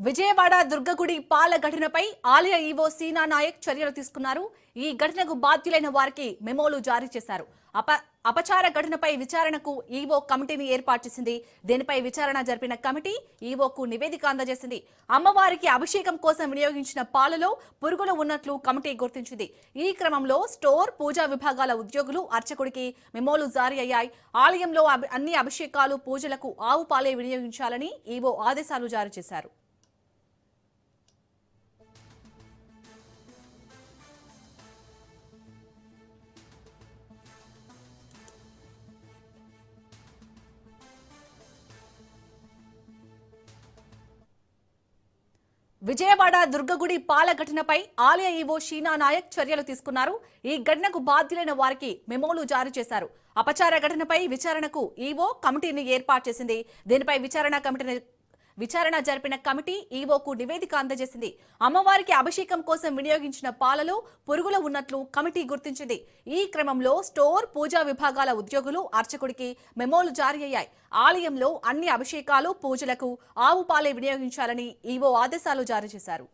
విజయవాడ దుర్గగుడి పాల ఘటనపై ఆలయ ఈవో సీనా నాయక్ చర్యలు తీసుకున్నారు. ఈ ఘటనకు బాధ్యులైన వారికి మెమోలు జారీ చేశారు. అప అపచార ఘటనపై విచారణకు ఈవో కమిటీని ఏర్పాటు చేసింది. దీనిపై విచారణ జరిపిన కమిటీ ఈవోకు నివేదిక అందజేసింది. అమ్మవారికి అభిషేకం కోసం వినియోగించిన పాలలో పురుగులు ఉన్నట్లు కమిటీ గుర్తించింది. ఈ క్రమంలో స్టోర్ పూజా విభాగాల ఉద్యోగులు అర్చకుడికి మెమోలు జారీ అయ్యాయి. ఆలయంలో అభి- అన్ని అభిషేకాలు పూజలకు ఆవు పాలే వినియోగించాలని ఈవో ఆదేశాలు జారీ చేశారు. విజయవాడ దుర్గగుడి పాల ఘటనపై ఆలయ ఈవో షీనా నాయక్ చర్యలు తీసుకున్నారు. ఈ ఘటనకు బాధ్యులైన వారికి మెమోలు జారీ చేశారు. అపచార ఘటనపై విచారణకు ఈవో కమిటీని ఏర్పాటు చేసింది. దీనిపై విచారణ కమిటీని విచారణ జరిపిన కమిటీ ఈవోకు నివేదిక అందజేసింది. అమ్మవారికి అభిషేకం కోసం వినియోగించిన పాలలో పురుగులు ఉన్నట్లు కమిటీ గుర్తించింది. ఈ క్రమంలో స్టోర్ పూజా విభాగాల ఉద్యోగులు అర్చకుడికి మెమోలు జారీ అయ్యాయి. ఆలయంలో అన్ని అభిషేకాలు పూజలకు ఆవు పాలే వినియోగించాలని ఈవో ఆదేశాలు జారీ చేశారు.